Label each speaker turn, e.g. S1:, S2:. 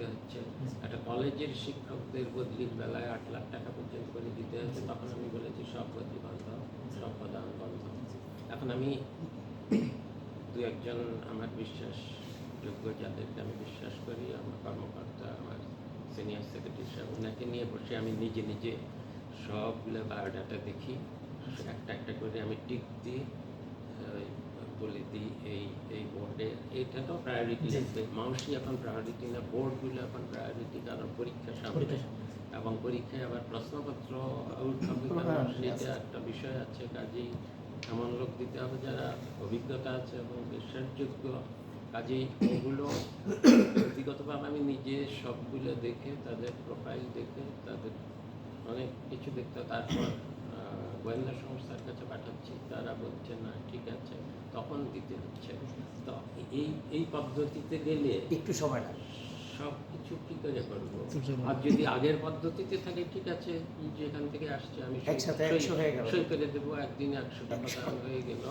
S1: দিতে হচ্ছে। একটা কলেজের শিক্ষকদের বদলির বেলায় আট লাখ টাকা পর্যন্ত করে দিতে হচ্ছে। তখন আমি বলেছি সব বদলি বন্ধ সব প্রদান বন্ধ। এখন আমি দু একজন আমার বিশ্বাস যোগ্য যাদেরকে আমি বিশ্বাস করি আমার কর্মকর্তা আমার সিনিয়র সেক্রেটারি সাহেব ওনাকে নিয়ে বসে আমি নিজে নিজে সবগুলো বায়োডাটা দেখি। একটা একটা করে আমি টিক দিই বলে দিই এই এটা তো প্রায়োরিটি লাগবে। মানুষই এখন প্রায়োরিটি না বোর্ডগুলো এখন প্রায়োরিটি কারণ পরীক্ষা সামনে। এবং পরীক্ষায় আবার প্রশ্নপত্র
S2: আছে।
S1: সেটা একটা বিষয় আছে কাজেই এমন লোক দিতে হবে যারা অভিজ্ঞতা আছে এবং বিশ্বাসযোগ্য। কাজেই ওগুলো ব্যক্তিগতভাবে আমি নিজে সবগুলো দেখে তাদের প্রোফাইল দেখে তাদের অনেক কিছু দেখতে তারপর গোয়েন্দা সংস্থার কাছে পাঠাচ্ছি। তারা বলছে না ঠিক আছে। তখন দিতে হচ্ছে। এই এই পদ্ধতিতে গেলে
S2: একটু সময় লাগে
S1: সব কিছু কি করে করব। আর যদি আগের পদ্ধতিতে থাকে ঠিক আছে যেখান থেকে আসছে আমি
S2: একসাথে
S1: সই-
S2: 100 হয়ে গেল।
S1: সই করে দেবো একদিন একশো। টাকা হয়ে গেল।